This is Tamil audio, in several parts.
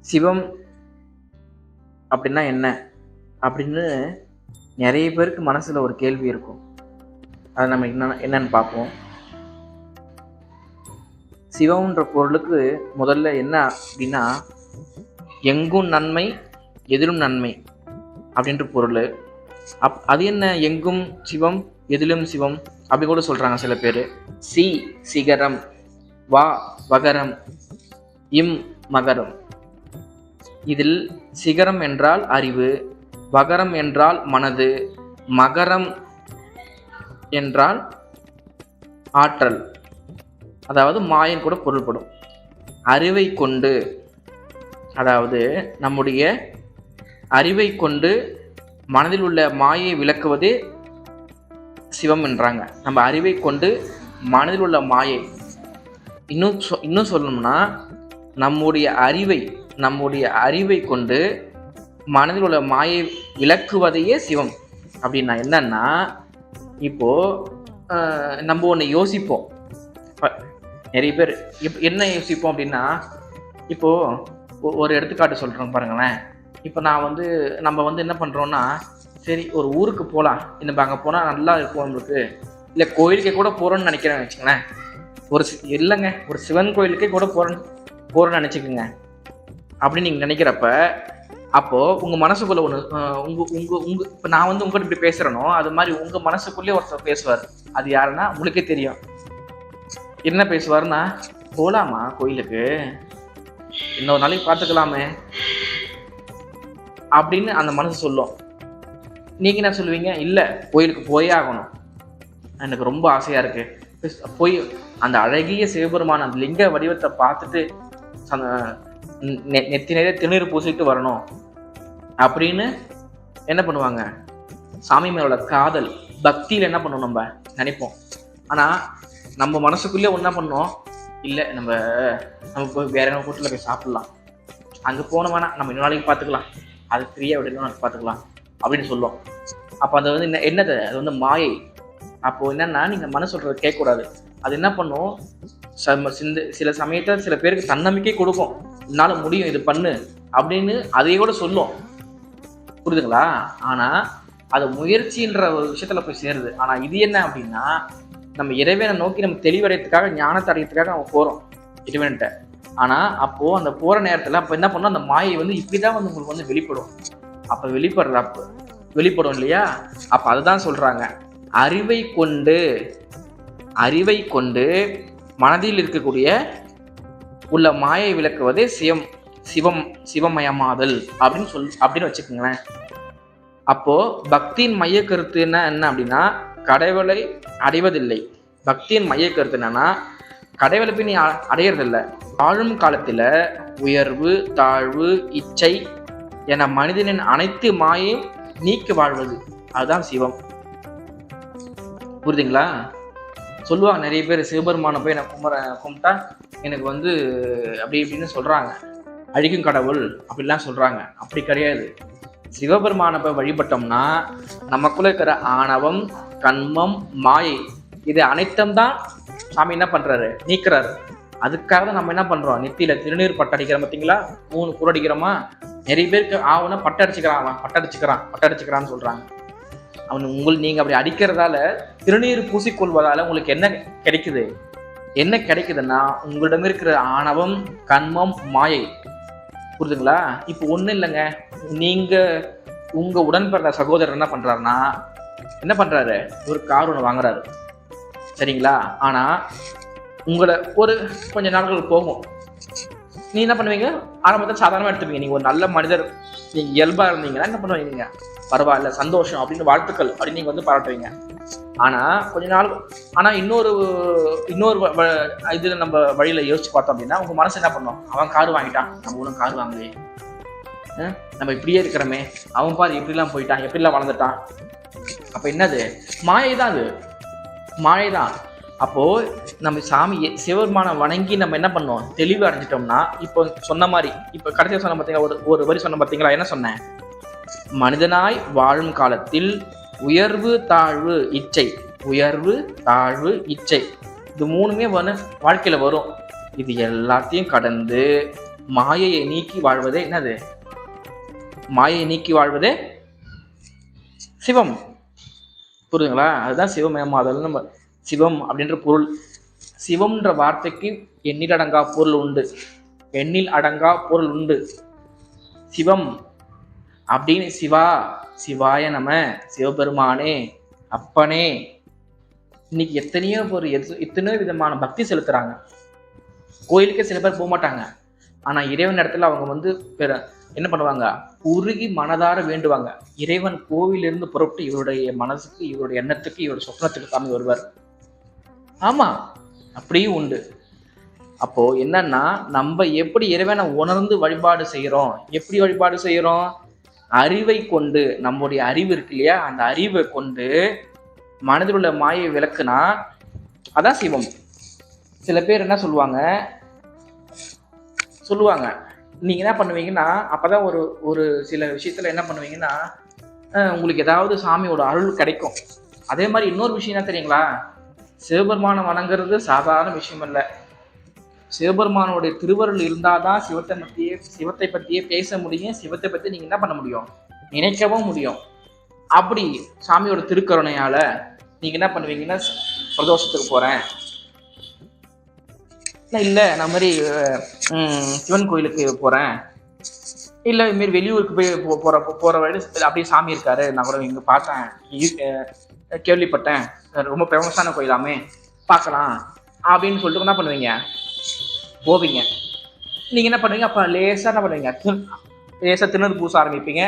சிவம் அப்படின்னா என்ன? அப்படின்னு நிறைய பேருக்கு மனசில் ஒரு கேள்வி இருக்கும். அதை நம்ம என்ன என்னன்னு பார்ப்போம். சிவம்ன்ற பொருளுக்கு முதல்ல என்ன அப்படின்னா எங்கும் நன்மை எதிலும் நன்மை அப்படின்ற பொருள். அப் அது என்ன? எங்கும் சிவம் எதிலும் சிவம் அப்படி கூட சொல்கிறாங்க சில பேர். சி சிகரம் வா வகரம் இம் மகரம். இதில் சிகரம் என்றால் அறிவு வகரம் என்றால் மனது மகரம் என்றால் ஆற்றல் அதாவது மாயன் கூட பொருள்படும். அறிவை கொண்டு அதாவது நம்முடைய அறிவை கொண்டு மனதில் உள்ள மாயை விளக்குவதே சிவம் என்றாங்க. நம்ம அறிவை கொண்டு மனதில் உள்ள மாயை. இன்னும் சொ- இன்னும் சொல்லணும்னா நம்முடைய அறிவை நம்முடைய அறிவை கொண்டு மனதில் உள்ள மாயை விளக்குவதையே சிவம். அப்படின்னா என்னன்னா இப்போ நம்ம ஒன்று யோசிப்போம். நிறைய பேர் இப் என்ன யோசிப்போம் அப்படின்னா இப்போ ஒரு எடுத்துக்காட்டு சொல்கிறோம் பாருங்களேன். இப்போ நான் வந்து நம்ம வந்து என்ன பண்ணுறோன்னா சரி ஒரு ஊருக்கு போகலாம் இந்த அங்கே போனால் நல்லா இருக்கும் நம்மளுக்கு. இல்லை கோயிலுக்கே கூட போகிறோன்னு நினைக்கிறேன் வச்சுங்களேன் ஒரு சி- இல்லைங்க ஒரு சிவன் கோயிலுக்கே கூட போகிறேன் போகிறேன்னு நினச்சிக்கோங்க. அப்படின்னு நீங்கள் நினைக்கிறப்ப அப்போது உங்கள் மனசுக்குள்ளே ஒன்று உங்கள் உங்கள் உங்கள் இப்போ நான் வந்து உங்கள்கிட்ட இப்படி பேசுகிறேனோ அது மாதிரி உங்கள் மனசுக்குள்ளேயே ஒருத்தர் பேசுவார். அது யாருன்னா உங்களுக்கே தெரியும். என்ன பேசுவாருன்னா போகலாமா கோயிலுக்கு? இன்னொரு நாளைக்கு பார்த்துக்கலாமே அப்படின்னு அந்த மனசு சொல்லும். நீங்க என்ன சொல்லுவீங்க? இல்லை கோயிலுக்கு போயே ஆகணும். எனக்கு ரொம்ப ஆசையா இருக்கு. போய் அந்த அழகிய சிவபெருமான அந்த லிங்க வடிவத்தை பார்த்துட்டு அந்த நெத்தி நிறைய திருநீர் பூசிட்டு வரணும். அப்படின்னு என்ன பண்ணுவாங்க? சாமி மேலோட காதல் பக்தியில் என்ன பண்ணுவோம் நம்ம? நினைப்போம். ஆனால் நம்ம மனசுக்குள்ளே என்ன பண்ணோம்? இல்லை நம்ம நம்ம போய் வேற என்ன ஹோட்டலில் போய் சாப்பிட்லாம். அங்கே போன வேணாம் நம்ம இன்னொரு நாளைக்கு பார்த்துக்கலாம் அது ஃப்ரீயாக விடலாம் நாளைக்கு பார்த்துக்கலாம் அப்படின்னு சொல்லுவோம். அப்போ அது வந்து என்ன என்னது? அது வந்து மாயை. அப்போது என்னென்னா நீங்கள் மனசு சொல்றதை கேட்கக்கூடாது. அது என்ன பண்ணும்? சிந்த சில சமயத்தில் சில பேருக்கு தன்னம்பிக்கை கொடுக்கும். உன்னால முடியும் இது பண்ணு அப்படின்னு அதையே கூட சொல்லும். புரியுதுங்களா? ஆனா அது முயற்சின்ற ஒரு விஷயத்துல போய் சேருது. ஆனா இது என்ன அப்படின்னா நம்ம இறைவனை நோக்கி நம்ம தெளிவடையத்துக்காக ஞானத்தை அடையத்துக்காக நம்ம போறோம் இறைவன்கிட்ட. ஆனா அப்போ அந்த போற நேரத்துல அப்ப என்ன பண்ணோம்? அந்த மாயை வந்து இப்படிதான் வந்து உங்களுக்கு வந்து வெளிப்படும். அப்ப வெளிப்படுறப்ப வெளிப்படும் இல்லையா? அப்ப அதுதான் சொல்றாங்க. அறிவை கொண்டு அறிவை கொண்டு மனதில் இருக்கக்கூடிய உள்ள மாயை விளக்குவதே சிவம் சிவம் சிவமயமாதல் அப்படின்னு சொல் அப்படின்னு வச்சுக்கோங்களேன். அப்போ பக்தியின் மைய கருத்து என்ன என்ன அப்படின்னா கடவுளை அடைவதில்லை. பக்தியின் மைய கருத்து என்னன்னா கடவுளை போய் நீ அ- அடையறதில்ல. வாழும் காலத்துல உயர்வு தாழ்வு இச்சை என மனிதனின் அனைத்து மாயையும் நீக்கி வாழ்வது. அதுதான் சிவம். புரியுதுங்களா? சொல்லுவாங்க நிறைய பேர் சிவபெருமானை போய் நான் கும்பிட்ற கும்பிட்டா எனக்கு வந்து அப்படி இப்படின்னு சொல்கிறாங்க அழிக்கும் கடவுள் அப்படிலாம் சொல்கிறாங்க அப்படி கிடையாது. சிவபெருமானை போய் வழிபட்டோம்னா நமக்குள்ள இருக்கிற ஆணவம் கண்மம் மாயை இது அனைத்தும் தான் சாமி என்ன பண்ணுறாரு நீக்குறாரு. அதுக்காக தான் நம்ம என்ன பண்ணுறோம் நெத்தியில் திருநீர் பட்டடிக்கிறோம் பார்த்தீங்களா? மூணு குரடிக்கிறோமா நிறைய பேருக்கு ஆவுனா பட்டடிச்சுக்கிறான் அவன். பட்டடிச்சுக்கிறான் பட்டடிச்சுக்கிறான்னு சொல்கிறாங்க அவன் உங்கள் நீங்க அப்படி அடிக்கிறதால திருநீர் பூசிக்கொள்வதால உங்களுக்கு என்ன கிடைக்குது? என்ன கிடைக்குதுன்னா உங்களிடம் இருக்கிற ஆணவம் கண்மம் மாயை. புரிதுங்களா இப்போ ஒன்றும் இல்லைங்க. நீங்க உங்க உடன் பிறந்த சகோதரர் என்ன பண்றாருன்னா என்ன பண்றாரு? ஒரு கார் ஒன்று வாங்குறாரு. சரிங்களா? ஆனா உங்களை ஒரு கொஞ்ச நாட்கள் போகும். நீ என்ன பண்ணுவீங்க? ஆரம்பத்தில் சாதாரணமாக எடுத்துப்பீங்க. நீங்கள் ஒரு நல்ல மனிதர் நீங்கள் இயல்பாக இருந்தீங்கன்னா என்ன பண்ணுவீங்க பரவாயில்ல சந்தோஷம் அப்படின்னு வாழ்த்துக்கள் அப்படின்னு நீங்க வந்து பாராட்டுவீங்க ஆனா கொஞ்ச நாள் ஆனா இன்னொரு இன்னொரு வ- வ- இதுல நம்ம வழியில யோசிச்சு பார்த்தோம் அப்படின்னா உங்க மனசு என்ன பண்ணும்? அவன் கார் வாங்கிட்டான் நம்ம ஒன்றும் கார் வாங்கலையே. நம்ம இப்படியே இருக்கிறோமே அவன் பாரு எப்படிலாம் போயிட்டான் எப்படிலாம் வளர்ந்துட்டான். அப்ப என்னது? மாயை தான் அது. மாயை தான் அப்போ நம்ம சாமியை சிவபெருமானை வணங்கி நம்ம என்ன பண்ணோம்? தெளிவு அடைஞ்சிட்டோம்னா இப்போ சொன்ன மாதிரி இப்போ கடைசியாக சொன்ன பார்த்தீங்களா ஒரு ஒரு வரி சொன்ன பார்த்தீங்களா என்ன சொன்னேன்? மனிதனாய் வாழும் காலத்தில் உயர்வு தாழ்வு இச்சை. உயர்வு தாழ்வு இச்சை. இது மூணுமே வந்து வாழ்க்கையில் வரும். இது எல்லாத்தையும் கடந்து மாயையை நீக்கி வாழ்வதே என்னது? மாயையை நீக்கி வாழ்வதே சிவம். புரியுதுங்களா? அதுதான் சிவமயமா அதில் நம்ம சிவம் அப்படின்ற பொருள். சிவம்ன்ற வார்த்தைக்கு எண்ணில் அடங்கா பொருள் உண்டு. எண்ணில் அடங்கா பொருள் உண்டு. சிவம் அப்படின்னு சிவா சிவாய நம சிவபெருமானே அப்பனே. இன்னைக்கு எத்தனையோ ஒரு எத்தனையோ விதமான பக்தி செலுத்துறாங்க. கோயிலுக்கே சில பேர் போக மாட்டாங்க. ஆனா இறைவன் இடத்துல அவங்க வந்து பெற என்ன பண்ணுவாங்க? உருகி மனதார வேண்டுவாங்க. இறைவன் கோவிலிருந்து புறப்பட்டு இவருடைய மனசுக்கு இவருடைய எண்ணத்துக்கு இவருடைய சொப்னத்துக்கு சாமி வருவார். ஆமா அப்படியும் உண்டு. அப்போ என்னன்னா நம்ம எப்படி இறைவனை உணர்ந்து வழிபாடு செய்யறோம்? எப்படி வழிபாடு செய்யறோம்? அறிவை கொண்டு நம்முடைய அறிவு இருக்கு இல்லையா? அந்த அறிவை கொண்டு மனதில் உள்ள மாயை விளக்குனா அதான் சிவம். சில பேர் என்ன சொல்லுவாங்க? சொல்லுவாங்க. நீங்கள் என்ன பண்ணுவீங்கன்னா அப்போ தான் ஒரு ஒரு சில விஷயத்தில் என்ன பண்ணுவீங்கன்னா உங்களுக்கு ஏதாவது சாமியோட அருள் கிடைக்கும். அதே மாதிரி இன்னொரு விஷயம் என்ன தெரியுங்களா? சிவபெருமானை வணங்குறது சாதாரண விஷயம் இல்லை சிவபெருமானுடைய திருவருள் இருந்தாதான் சிவத்தை பற்றியே சிவத்தை பற்றியே பேச முடியும். சிவத்தை பற்றி நீங்கள் என்ன பண்ண முடியும்? நினைக்கவும் முடியும். அப்படி சாமியோட திருக்கருணையால் நீங்கள் என்ன பண்ணுவீங்கன்னா பிரதோஷத்துக்கு போகிறேன் இல்லை இல்லை நான் மாதிரி சிவன் கோயிலுக்கு போகிறேன் இல்லை இதுமாரி வெளியூருக்கு போய் போகிற போகிற வழி அப்படியே சாமி இருக்காரு. நான் கூட இங்கே பார்த்தேன். கேள்விப்பட்டேன். ரொம்ப ஃபேமஸான கோயிலாமே. பார்க்கலாம். அப்படின்னு சொல்லிட்டு என்ன பண்ணுவீங்க? போவீங்க. நீங்கள் என்ன பண்ணுவீங்க? அப்போ லேசாக என்ன பண்ணுவீங்க? லேசாக திணறு பூச ஆரம்பிப்பீங்க.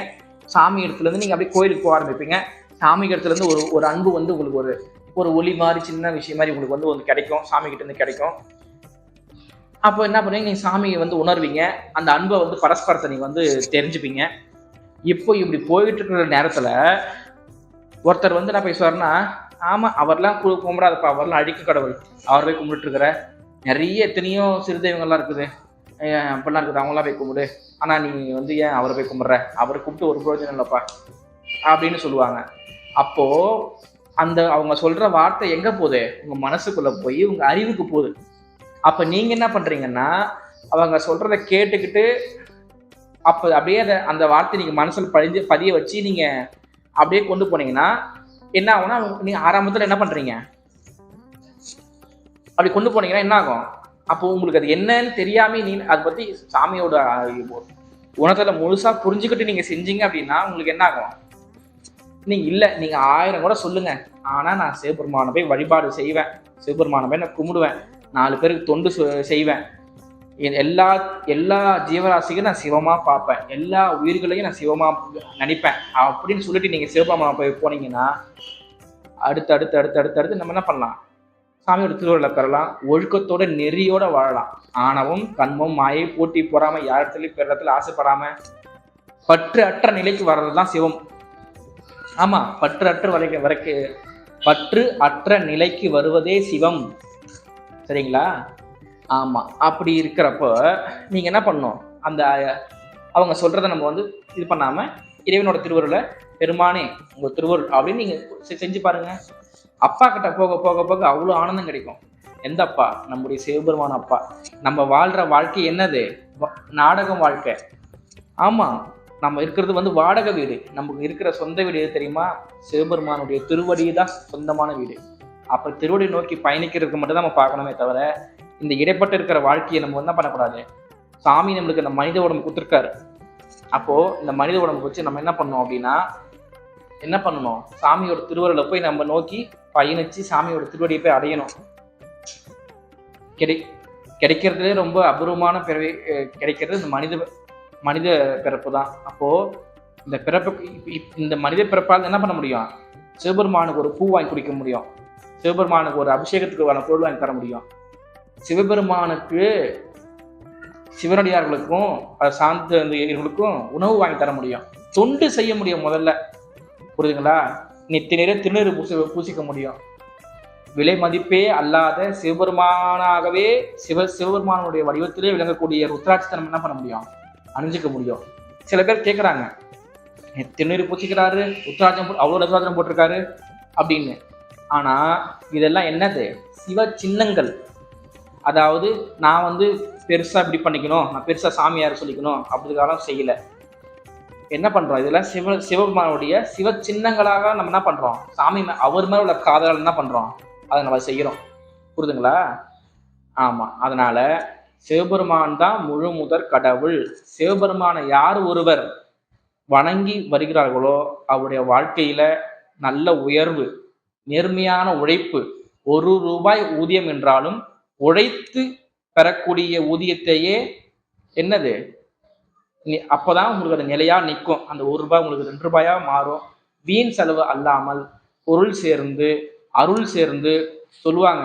சாமி இடத்துலேருந்து நீங்கள் அப்படியே கோயிலுக்கு போக ஆரம்பிப்பீங்க. சாமி இடத்துலேருந்து ஒரு ஒரு அன்பு வந்து உங்களுக்கு ஒரு ஒரு ஒளி மாதிரி சின்ன விஷயம் மாதிரி உங்களுக்கு வந்து ஒன்று கிடைக்கும். சாமி கிட்டேருந்து கிடைக்கும். அப்போ என்ன பண்ணுவீங்க? நீங்கள் சாமியை வந்து உணர்வீங்க. அந்த அன்பை வந்து பரஸ்பரத்தை நீங்கள் வந்து தெரிஞ்சுப்பீங்க. இப்போ இப்படி போயிட்டு இருக்கிற நேரத்தில் ஒருத்தர் வந்து என்ன பேசுவார்னா ஆமாம் அவர்லாம் கும்பிடாதப்பா அவர்லாம் அழிக்க கடவுள். அவர் போய் கும்பிட்டுருக்கிற நிறைய எத்தனையோ சிறுதெய்வங்கள்லாம் இருக்குது. அப்படிலாம் இருக்குது. அவங்களாம் போய் கும்பிடு. ஆனால் நீ வந்து ஏன் அவரை போய் கும்பிட்ற? அவரை கூப்பிட்டு ஒரு பிரயோஜனம் இல்லைப்பா அப்படின்னு சொல்லுவாங்க. அப்போது அந்த அவங்க சொல்கிற வார்த்தை எங்கே போகுது? உங்கள் மனசுக்குள்ளே போய் உங்கள் அறிவுக்கு போகுது. அப்போ நீங்கள் என்ன பண்ணுறீங்கன்னா அவங்க சொல்கிறத கேட்டுக்கிட்டு அப்போ அப்படியே அதை அந்த வார்த்தை நீங்கள் மனசில் பதிஞ்சு பதிய வச்சு நீங்கள் அப்படியே கொண்டு போனீங்கன்னா என்ன ஆகும்னா நீங்கள் ஆரம்பத்தில் என்ன பண்ணுறீங்க அப்படி கொண்டு போனீங்கன்னா என்ன ஆகும்? அப்போ உங்களுக்கு அது என்னன்னு தெரியாம நீ அதை பத்தி சாமியோட உணத்துல முழுசா புரிஞ்சுக்கிட்டு நீங்க செஞ்சீங்க அப்படின்னா உங்களுக்கு என்ன ஆகும்? நீங்க இல்ல நீங்க ஆயிரம் கூட சொல்லுங்க. ஆனா நான் சிவபெருமானை போய் வழிபாடு செய்வேன். சிவபெருமானை போய் நான் கும்பிடுவேன். நாலு பேருக்கு தொண்டு செய்வேன். எ- எல்லா எல்லா ஜீவராசிக்கும் நான் சிவமா பார்ப்பேன். எல்லா உயிர்களையும் நான் சிவமா நினைப்பேன். அப்படின்னு சொல்லிட்டு நீங்க சிவபெருமானை போய் போனீங்கன்னா அடுத்து அடுத்து அடுத்து அடுத்து அடுத்து நம்ம என்ன பண்ணலாம்? சாமியோட திருவருளை பெறலாம். ஒழுக்கத்தோட நெறியோட வாழலாம். ஆணவம் கண்மம் மாயை போட்டி இடத்துலையும் பெற பெறத்துல ஆசைப்படாம பற்று அற்ற நிலைக்கு வர்றதுதான் சிவம். ஆமா பற்று அற்ற வரைக்க வரைக்கு பற்று அற்ற நிலைக்கு வருவதே சிவம். சரிங்களா? ஆமா அப்படி இருக்கிறப்ப நீங்க என்ன பண்ணணும்? அந்த அவங்க சொல்றத நம்ம வந்து இது பண்ணாம இறைவனோட திருவருளை பெருமானே உங்க திருவருள் அப்படின்னு நீங்க செஞ்சு பாருங்க. அப்பா கிட்ட போக போக போக அவ்வளோ ஆனந்தம் கிடைக்கும். எந்த அப்பா நம்முடைய சிவபெருமான அப்பா. நம்ம வாழ்கிற வாழ்க்கை என்னது? நாடகம் வாழ்க்கை. ஆமாம் நம்ம இருக்கிறது வந்து வாடகை வீடு. நமக்கு இருக்கிற சொந்த வீடு எது தெரியுமா? சிவபெருமானுடைய திருவடி தான் சொந்தமான வீடு. அப்போ திருவடி நோக்கி பயணிக்கிறதுக்கு மட்டும் தான் நம்ம பார்க்கணுமே தவிர இந்த இடைப்பட்டு இருக்கிற வாழ்க்கையை நம்ம என்ன பண்ணக்கூடாது? சாமி நம்மளுக்கு இந்த மனித உடம்பு கொடுத்துருக்காரு. அப்போது இந்த மனித உடம்பு வச்சு நம்ம என்ன பண்ணோம் அப்படின்னா என்ன பண்ணணும்? சாமியோட திருவருளை போய் நம்ம நோக்கி பயணிச்சு சாமியோட திருவடியை போய் அடையணும். கிடை கிடைக்கிறதுலே ரொம்ப அபூர்வமான பிறவி கிடைக்கிறது இந்த மனித மனித பிறப்பு தான். அப்போ இந்த பிறப்பு இந்த மனித பிறப்பால் என்ன பண்ண முடியும்? சிவபெருமானுக்கு ஒரு பூ வாங்கி குடிக்க முடியும். சிவபெருமானுக்கு ஒரு அபிஷேகத்துக்கு பொருள் வாங்கி தர முடியும். சிவபெருமானுக்கு சிவனடியார்களுக்கும் அதை சார்ந்த அந்த இவர்களுக்கும் உணவு வாங்கி தர முடியும். தொண்டு செய்ய முடியும் முதல்ல. புரியுதுங்களா? நித்தி நிறைய திருநீறு பூசி பூசிக்க முடியும். விலை மதிப்பே அல்லாத சிவபெருமானாகவே சிவ சிவபெருமானுடைய வடிவத்திலே விளங்கக்கூடிய ருத்ராட்சத்தை என்ன பண்ண முடியும்? அணிஞ்சிக்க முடியும். சில பேர் கேட்குறாங்க திருநீர் பூசிக்கிறாரு ருத்ராட்சம் அவ்வளோ ருத்ராட்சம் போட்டிருக்காரு அப்படின்னு. ஆனால் இதெல்லாம் என்னது? சிவ சின்னங்கள். அதாவது நான் வந்து பெருசாக இப்படி பண்ணிக்கணும் நான் பெருசாக சாமியார் சொல்லிக்கணும் அப்படிக்காலாம் செய்யலை. என்ன பண்றோம்? இதெல்லாம் சிவ சிவபெருமானுடைய சிவ சின்னங்களாக நம்ம என்ன பண்றோம்? சாமி அவர் மேல உள்ள காதலால் என்ன பண்றோம்? அதை நம்ம செய்யறோம். புரிதுங்களா? ஆமா. அதனால சிவபெருமான் தான் முழு முதற் கடவுள். சிவபெருமானை யார் ஒருவர் வணங்கி வருகிறார்களோ அவருடைய வாழ்க்கையில நல்ல உயர்வு நேர்மையான உழைப்பு ஒரு ரூபாய் ஊதியம் என்றாலும் உழைத்து பெறக்கூடிய ஊதியத்தையே என்னது? அப்பதான் உங்களுக்கு அது நிலையா நிற்கும் அந்த ஒரு ரூபாய் உங்களுக்கு ரெண்டு ரூபாயா மாறும். வீண் செலவு அல்லாமல் பொருள் சேர்ந்து அருள் சேர்ந்து சொல்லுவாங்க.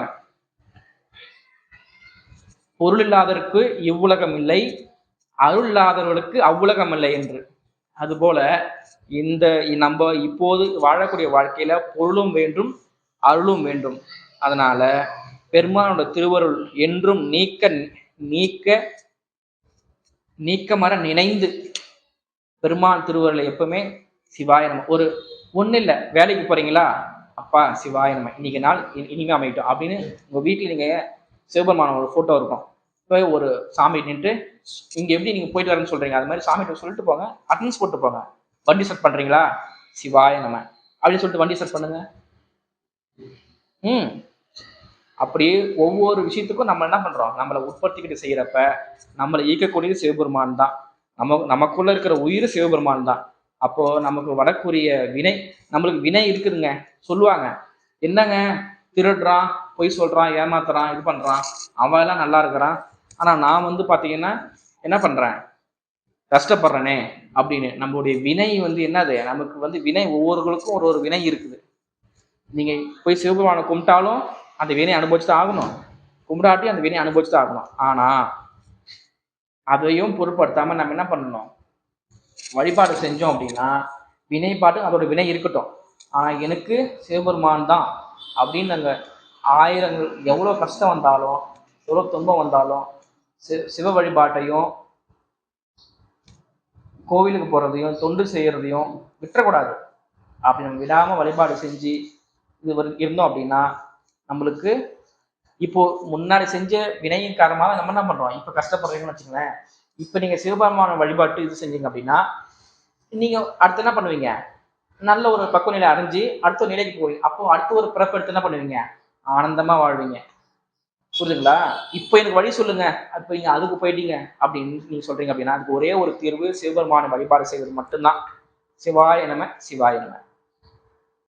பொருள் இல்லாதவருக்கு இவ்வுலகம் இல்லை அருள் இல்லாதவர்களுக்கு அவ்வுலகம் இல்லை என்று. அதுபோல இந்த நம்ம இப்போது வாழக்கூடிய வாழ்க்கையில பொருளும் வேண்டும் அருளும் வேண்டும். அதனால பெருமானோட திருவருள் என்றும் நீக்க நீக்க நீக்கமர நினைந்து பெருமான் திருவருளை எப்பவுமே சிவாய ஒரு ஒன்றும் இல்லை வேலைக்கு போறீங்களா? அப்பா சிவாய இன்னைக்கு நாள் இனிமே அமையட்டும் அப்படின்னு உங்க வீட்டில் நீங்க சிவபெருமான ஒரு போட்டோ இருக்கும். போய் ஒரு சாமி நின்று இங்க எப்படி நீங்க போயிட்டு வரேன்னு சொல்றீங்க? அது மாதிரி சாமிகிட்ட சொல்லிட்டு போங்க அட்டன்ஸ் போட்டு போங்க. வண்டி செட் பண்றீங்களா? சிவாய அப்படின்னு சொல்லிட்டு வண்டி செட் பண்ணுங்க. ம். அப்படி ஒவ்வொரு விஷயத்துக்கும் நம்ம என்ன பண்றோம்? நம்மளை உற்பத்திக்கிட்டு செய்யறப்ப நம்மளை ஈர்க்கக்கூடியது சிவபெருமான் தான். நம்ம நமக்குள்ள இருக்கிற உயிர் சிவபெருமான் தான். அப்போ நமக்கு வரக்கூடிய வினை நம்மளுக்கு வினை இருக்குதுங்க. சொல்லுவாங்க. என்னங்க? திருடுறான் பொய் சொல்றான் ஏமாத்துறான் இது பண்றான். அவன் எல்லாம் நல்லா இருக்கிறான். ஆனா நான் வந்து பாத்தீங்கன்னா என்ன பண்றேன்? கஷ்டப்படுறேனே அப்படின்னு. நம்மளுடைய வினை வந்து என்னது? நமக்கு வந்து வினை ஒவ்வொருவருக்கும் ஒரு ஒரு வினை இருக்குது. நீங்க போய் சிவபெருமானை கும்பிட்டாலும் அந்த வினை அனுபவிச்சு தான் ஆகணும். கும்பிடாட்டி அந்த வினை அனுபவிச்சு தான் ஆகணும். ஆனா அதையும் பொருட்படுத்தாம நம்ம என்ன பண்ணணும்? வழிபாடு செஞ்சோம் அப்படின்னா வினை பாட்டு அதோட வினை இருக்கட்டும். ஆனா எனக்கு சிவபெருமான் தான் அப்படின்னு நாங்கள் ஆயிரங்கள் எவ்வளோ கஷ்டம் வந்தாலும் எவ்வளோ துன்பம் வந்தாலும் சி சிவ வழிபாட்டையும் கோவிலுக்கு போறதையும் தொண்டு செய்யறதையும் விட்டுறக்கூடாது. அப்படி நம்ம விடாம வழிபாடு செஞ்சு இது இருந்தோம் அப்படின்னா நம்மளுக்கு இப்போ முன்னாடி செஞ்ச வினையின் காரணமாக நம்ம என்ன பண்றோம்? இப்போ கஷ்டப்படுறீங்கன்னு வச்சுங்களேன் இப்போ நீங்க சிவபெருமான வழிபாட்டு இது செஞ்சீங்க அப்படின்னா நீங்க அடுத்து என்ன பண்ணுவீங்க? நல்ல ஒரு பக்குவ நிலை அடைஞ்சு அடுத்த ஒரு நிலைக்கு போவீங்க அப்போ அடுத்த ஒரு பிறப்பு எடுத்து என்ன பண்ணுவீங்க? ஆனந்தமா வாழ்வீங்க. புரியுதுங்களா இப்போ எனக்கு வழி சொல்லுங்க. இப்போ நீங்க அதுக்கு போயிட்டீங்க அப்படின்னு நீங்க சொல்றீங்க அப்படின்னா அதுக்கு ஒரே ஒரு தீர்வு சிவபெருமான வழிபாடு செய்வது மட்டும்தான். சிவாய நம சிவாய நம.